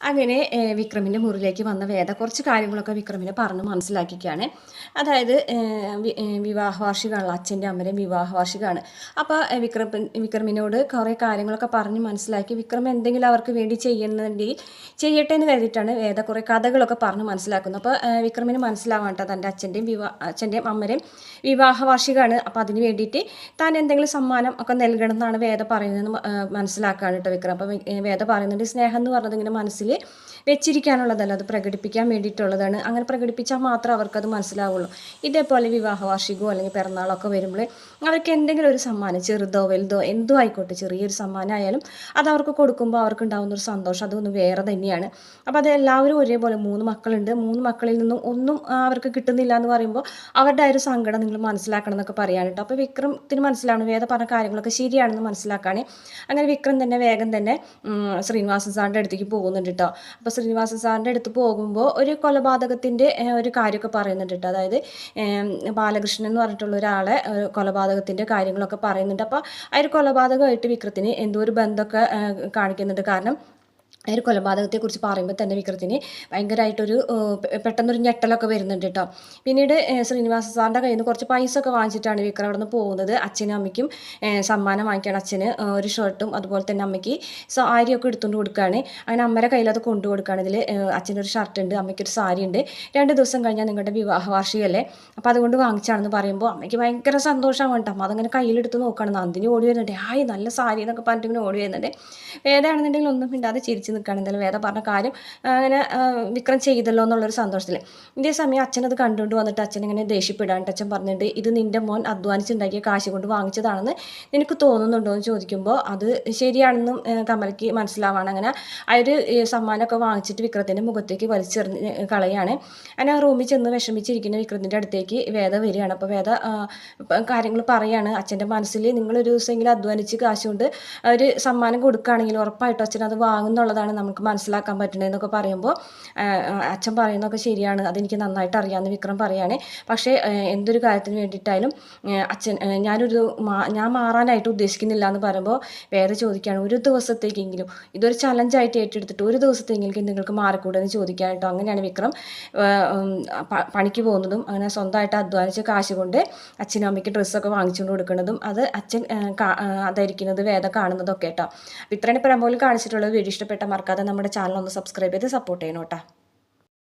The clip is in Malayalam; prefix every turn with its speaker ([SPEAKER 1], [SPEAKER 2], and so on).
[SPEAKER 1] അങ്ങനെ വിക്രമിന്റെ മുറിയിലേക്ക് വന്ന വേദ കുറച്ച് കാര്യങ്ങളൊക്കെ വിക്രമിനെ പറഞ്ഞ് മനസ്സിലാക്കിക്കുകയാണ് അതായത് വിവാഹവാർഷികമാണല്ലോ വിവാഹ വാർഷികമാണല്ലോ അച്ഛന്റെ അമ്മയുടെയും വിവാഹ വാർഷികമാണ് അപ്പോൾ വിക്രം വിക്രമിനോട് കുറേ കാര്യങ്ങളൊക്കെ പറഞ്ഞ് മനസ്സിലാക്കി വിക്രം എന്തെങ്കിലും അവർക്ക് വേണ്ടി ചെയ്യുന്നുണ്ടെങ്കിൽ ചെയ്യട്ടെ എന്ന് കരുതിയിട്ടാണ് വേദ കുറേ കഥകളൊക്കെ പറഞ്ഞ് മനസ്സിലാക്കുന്നത്. അപ്പോൾ വിക്രമിന് മനസ്സിലാവാൻ തന്റെ അച്ഛന്റെയും വിവാ അച്ഛന്റെയും വിവാഹ വാർഷികമാണ് അപ്പോൾ അതിന് വേണ്ടിയിട്ട് താൻ എന്തെങ്കിലും സമ്മാനം ഒക്കെ നൽകണം എന്നാണ് വേദ പറയുന്നതെന്ന് മനസ്സിലാക്കുകയാണ് കേട്ടോ വിക്രം. അപ്പോൾ വേദ പറയുന്നുണ്ട് സ്നേഹം എന്ന് പറഞ്ഞത് ഇങ്ങനെ മനസ്സിൽ ventilée. വെച്ചിരിക്കാനുള്ളതല്ല അത് പ്രകടിപ്പിക്കാൻ വേണ്ടിയിട്ടുള്ളതാണ്. അങ്ങനെ പ്രകടിപ്പിച്ചാൽ മാത്രമേ അവർക്കത് മനസ്സിലാവുള്ളൂ. ഇതേപോലെ വിവാഹ വാർഷികമോ അല്ലെങ്കിൽ പിറന്നാളൊക്കെ വരുമ്പോൾ അവർക്ക് എന്തെങ്കിലും ഒരു സമ്മാനം ചെറുതോ വലുതോ എന്തോ ആയിക്കോട്ടെ ചെറിയൊരു സമ്മാനമായാലും അത് അവർക്ക് കൊടുക്കുമ്പോൾ അവർക്ക് ഉണ്ടാകുന്ന ഒരു സന്തോഷം അതൊന്നും വേറെ തന്നെയാണ്. അപ്പോൾ അത് എല്ലാവരും ഒരേപോലെ മൂന്ന് മക്കളുണ്ട് മൂന്ന് മക്കളിൽ നിന്നും ഒന്നും അവർക്ക് കിട്ടുന്നില്ല എന്ന് പറയുമ്പോൾ അവരുടെ ആ ഒരു സങ്കടം നിങ്ങൾ മനസ്സിലാക്കണം എന്നൊക്കെ പറയാൻ കേട്ടോ. അപ്പോൾ വിക്രമത്തിന് മനസ്സിലാവണം വേദ പറഞ്ഞ കാര്യങ്ങളൊക്കെ ശരിയാണെന്ന് മനസ്സിലാക്കാണ്. അങ്ങനെ വിക്രം തന്നെ വേഗം തന്നെ ശ്രീനിവാസൻ സാറിന്റെ അടുത്തേക്ക് പോകുന്നുണ്ട് കേട്ടോ. അപ്പോൾ ശ്രീനിവാസൻ സാറിന്റെ അടുത്ത് പോകുമ്പോൾ ഒരു കൊലപാതകത്തിന്റെ ഒരു കാര്യമൊക്കെ പറയുന്നുണ്ട് അതായത് ബാലകൃഷ്ണൻ എന്ന് പറഞ്ഞിട്ടുള്ള ഒരാളെ ഒരു കൊലപാതകത്തിന്റെ കാര്യങ്ങളൊക്കെ പറയുന്നുണ്ട്. അപ്പോൾ ആ ഒരു കൊലപാതകമായിട്ട് വിക്രത്തിന് എന്തോ ഒരു ബന്ധമൊക്കെ കാണിക്കുന്നുണ്ട്. കാരണം ഒരു കൊലപാതകത്തെക്കുറിച്ച് പറയുമ്പോൾ തന്നെ വിക്രത്തിന് ഭയങ്കരമായിട്ടൊരു പെട്ടെന്നൊരു ഞെട്ടലൊക്കെ വരുന്നുണ്ട് കേട്ടോ പിന്നീട് ശ്രീനിവാസ സാറിന്റെ കയ്യിൽ നിന്ന് കുറച്ച് പൈസ ഒക്കെ വാങ്ങിച്ചിട്ടാണ് വിക്രം അവിടെ നിന്ന് പോകുന്നത്. അച്ഛനും അമ്മയ്ക്കും സമ്മാനം വാങ്ങിക്കുകയാണ് അച്ഛന് ഒരു ഷർട്ടും അതുപോലെ തന്നെ അമ്മയ്ക്ക് സാരിയൊക്കെ എടുത്തുകൊണ്ട് കൊടുക്കുകയാണ് അങ്ങനെ അമ്മയുടെ കയ്യിൽ അത് കൊണ്ടു കൊടുക്കുകയാണ് ഇതിൽ അച്ഛനൊരു ഷർട്ട് ഉണ്ട് അമ്മയ്ക്കൊരു സാരി ഉണ്ട് രണ്ട് ദിവസം കഴിഞ്ഞാൽ നിങ്ങളുടെ വിവാഹ വാർഷികമല്ലേ അപ്പോൾ അതുകൊണ്ട് വാങ്ങിച്ചാണെന്ന് പറയുമ്പോൾ അമ്മയ്ക്ക് ഭയങ്കര സന്തോഷമാണ് കേട്ടോ. അമ്മ അതങ്ങനെ കയ്യിലെടുത്ത് നോക്കുകയാണ് നന്ദിനി ഓടി വരുന്നുണ്ട്. ഹായ് നല്ല സാരി എന്നൊക്കെ പറഞ്ഞിട്ട് ഇങ്ങനെ ഓടി വരുന്നുണ്ട്. ഏതാണെന്നുണ്ടെങ്കിൽ ഒന്നും മിണ്ടാതെ ചിരിച്ച് നിൽക്കുകയാണ്. എന്തായാലും വേദ പറഞ്ഞ കാര്യം അങ്ങനെ വിക്രം ചെയ്തല്ലോ എന്നുള്ളൊരു സന്തോഷത്തിൽ ഇതേ സമയം അച്ഛനത് കണ്ടുകൊണ്ട് വന്നിട്ട് അച്ഛൻ ഇങ്ങനെ ദേഷ്യപ്പെടാണ്ട് അച്ഛൻ പറഞ്ഞിട്ട് ഇത് നിന്റെ മോൻ അധ്വാനിച്ചുണ്ടാക്കിയ കാശ് കൊണ്ട് വാങ്ങിച്ചതാണെന്ന് നിനക്ക് തോന്നുന്നുണ്ടോ? എന്ന് ചോദിക്കുമ്പോൾ അത് ശരിയാണെന്നും കമലയ്ക്ക് മനസ്സിലാവാണ്. അങ്ങനെ ആ ഒരു സമ്മാനമൊക്കെ വാങ്ങിച്ചിട്ട് വിക്രത്തിന്റെ മുഖത്തേക്ക് വലിച്ചെറിഞ്ഞ് കളയാണ്. അങ്ങനെ ആ റൂമിൽ ചെന്ന് വിഷമിച്ചിരിക്കുന്ന വിക്രത്തിന്റെ അടുത്തേക്ക് വേദ വരികയാണ്. അപ്പോൾ വേദ കാര്യങ്ങൾ പറയാണ്. അച്ഛന്റെ മനസ്സിൽ നിങ്ങളൊരു ദിവസമെങ്കിലും അധ്വാനിച്ച് കാശ് കൊണ്ട് ഒരു സമ്മാനം കൊടുക്കുകയാണെങ്കിൽ ഉറപ്പായിട്ടും അച്ഛൻ അത് വാങ്ങുന്നുള്ളതാണ് നമുക്ക് മനസ്സിലാക്കാൻ പറ്റുന്നതെന്നൊക്കെ പറയുമ്പോൾ അച്ഛൻ പറയുന്നതൊക്കെ ശരിയാണ് അതെനിക്ക് നന്നായിട്ട് അറിയാമെന്ന് വിക്രം പറയുകയാണ്. പക്ഷേ എന്തൊരു കാര്യത്തിന് വേണ്ടിയിട്ടായാലും അച്ഛൻ ഞാനൊരു ഞാൻ മാറാനായിട്ട് ഉദ്ദേശിക്കുന്നില്ല എന്ന് പറയുമ്പോൾ വേറെ ചോദിക്കുകയാണ് ഒരു ദിവസത്തേക്കെങ്കിലും ഇതൊരു ചലഞ്ചായിട്ട് ഏറ്റെടുത്തിട്ട് ഒരു ദിവസത്തെങ്കിലും നിങ്ങൾക്ക് മാറിക്കൂടെന്ന് ചോദിക്കാനായിട്ടോ അങ്ങനെയാണ് വിക്രം പണിക്ക് പോകുന്നതും അങ്ങനെ സ്വന്തമായിട്ട് അധ്വാനിച്ച് കാശ് കൊണ്ട് അച്ഛനും അമ്മയ്ക്ക് ഡ്രസ്സൊക്കെ വാങ്ങിച്ചുകൊണ്ട് കൊടുക്കുന്നതും അത് അച്ഛൻ അതായിരിക്കുന്നത് വേദം കാണുന്നതൊക്കെ കേട്ടോ. വിത്രണി ഇപ്പോൾ കാണിച്ചിട്ടുള്ളത് വീഡിയോ ഇഷ്ടപ്പെട്ട മറക്കാതെ നമ്മുടെ ചാനൽ ഒന്ന് സബ്സ്ക്രൈബ് ചെയ്ത് സപ്പോർട്ട് ചെയ്യണം